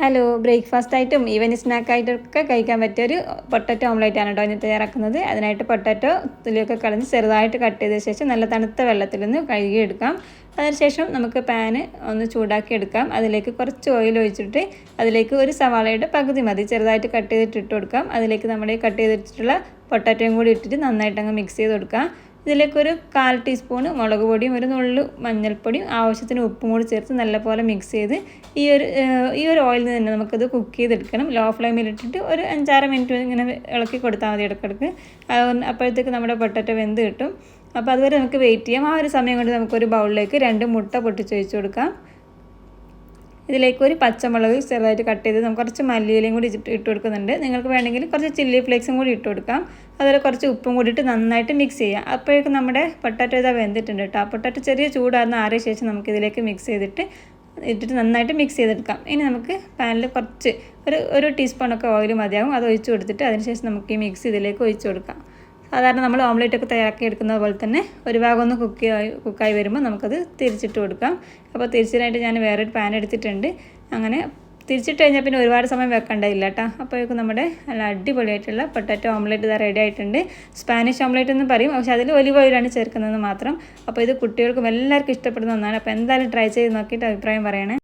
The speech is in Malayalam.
ഹലോ ബ്രേക്ക്ഫാസ്റ്റ് ആയിട്ടും ഈവനിങ് സ്നാക്ക് ആയിട്ടൊക്കെ കഴിക്കാൻ പറ്റിയ ഒരു പൊട്ടറ്റോ ഓംലേറ്റ് ആണ് കേട്ടോ ഇന്ന് തയ്യാറാക്കുന്നത്. അതിനായിട്ട് പൊട്ടറ്റോ ഇതിലൊക്കെ കളഞ്ഞ് ചെറുതായിട്ട് കട്ട് ചെയ്ത ശേഷം നല്ല തണുത്ത വെള്ളത്തിൽ നിന്ന് കഴുകിയെടുക്കാം. അതിനുശേഷം നമുക്ക് പാന് ഒന്ന് ചൂടാക്കി എടുക്കാം. അതിലേക്ക് കുറച്ച് ഓയിൽ ഒഴിച്ചിട്ട് അതിലേക്ക് ഒരു സവാളയുടെ പകുതി മതി. ചെറുതായിട്ട് കട്ട് ചെയ്തിട്ട് ഇട്ട് കൊടുക്കാം. അതിലേക്ക് നമ്മുടെ കട്ട് ചെയ്തിട്ടുള്ള പൊട്ടാറ്റോയും കൂടി ഇട്ടിട്ട് നന്നായിട്ട് അങ്ങ് മിക്സ് ചെയ്ത് കൊടുക്കാം. ഇതിലേക്ക് ഒരു കാൽ ടീസ്പൂൺ മുളക് പൊടിയും ഒരു നുള്ളു മഞ്ഞൾപ്പൊടിയും ആവശ്യത്തിന് ഉപ്പും കൂടി ചേർത്ത് നല്ലപോലെ മിക്സ് ചെയ്ത് ഈ ഒരു ഈ ഒരു ഓയിലിൽ തന്നെ നമുക്കത് കുക്ക് ചെയ്തെടുക്കണം. ലോ ഫ്ലെയിമിൽ ഇട്ടിട്ട് ഒരു അഞ്ചാറ് മിനിറ്റ് ഇങ്ങനെ ഇളക്കി കൊടുത്താൽ മതി ഇടയ്ക്കിടയ്ക്ക്. അപ്പോഴത്തേക്ക് നമ്മുടെ പൊട്ടറ്റോ വെന്ത് കിട്ടും. അപ്പോൾ അതുവരെ നമുക്ക് വെയിറ്റ് ചെയ്യാം. ആ ഒരു സമയം കൊണ്ട് നമുക്കൊരു ബൗളിലേക്ക് രണ്ട് മുട്ട പൊട്ടിച്ചൊഴിച്ച് കൊടുക്കാം. ഇതിലേക്ക് ഒരു പച്ചമുളക് ചെറുതായിട്ട് കട്ട് ചെയ്ത് നമുക്ക് കുറച്ച് മല്ലിയിലയും കൂടി ഇട്ട് കൊടുക്കുന്നുണ്ട്. നിങ്ങൾക്ക് വേണമെങ്കിൽ കുറച്ച് ചില്ലി ഫ്ലേക്സും കൂടി ഇട്ട് കൊടുക്കാം. അതുപോലെ കുറച്ച് ഉപ്പും കൂടി ഇട്ട് നന്നായിട്ട് മിക്സ് ചെയ്യാം. അപ്പോഴേക്കും നമ്മുടെ പൊട്ടാറ്റോ ഇതാ വെന്തിട്ടുണ്ട് കേട്ടോ. പൊട്ടാറ്റോ ചെറിയ ചൂടാകുന്ന ആറിയ ശേഷം നമുക്ക് ഇതിലേക്ക് മിക്സ് ചെയ്തിട്ട് ഇട്ടിട്ട് നന്നായിട്ട് മിക്സ് ചെയ്തെടുക്കാം. ഇനി നമുക്ക് പാനിൽ കുറച്ച് ഒരു ഒരു ടീസ്പൂണൊക്കെ ഓയിൽ മതിയാകും അത് ഒഴിച്ച് കൊടുത്തിട്ട് അതിനുശേഷം നമുക്ക് ഈ മിക്സ് ഇതിലേക്ക് ഒഴിച്ച് കൊടുക്കാം. സാധാരണ നമ്മൾ ഓംലെറ്റ് ഒക്കെ തയ്യാറാക്കി എടുക്കുന്നത് പോലെ തന്നെ ഒരു ഭാഗം ഒന്ന് കുക്ക് കുക്കായി വരുമ്പോൾ നമുക്കത് തിരിച്ചിട്ട് കൊടുക്കാം. അപ്പോൾ തിരിച്ചതിനായിട്ട് ഞാൻ വേറൊരു പാൻ എടുത്തിട്ടുണ്ട്. അങ്ങനെ തിരിച്ചിട്ട് കഴിഞ്ഞാൽ പിന്നെ ഒരുപാട് സമയം വെക്കേണ്ടതില്ല കേട്ടോ. അപ്പോഴേക്കും നമ്മുടെ നല്ല അടിപൊളിയായിട്ടുള്ള പൊട്ടാറ്റോ ഓംലെറ്റ് ഇതാ റെഡി ആയിട്ടുണ്ട്. സ്പാനിഷ് ഓംലെറ്റ് എന്ന് പറയും. പക്ഷെ അതിൽ ഒലിവ് ഓയിലാണ് ചേർക്കുന്നത് മാത്രം. അപ്പോൾ ഇത് കുട്ടികൾക്കും എല്ലാവർക്കും ഇഷ്ടപ്പെടുന്ന ഒന്നാണ്. അപ്പോൾ എന്തായാലും ട്രൈ ചെയ്ത് നോക്കിയിട്ട് അഭിപ്രായം പറയണേ.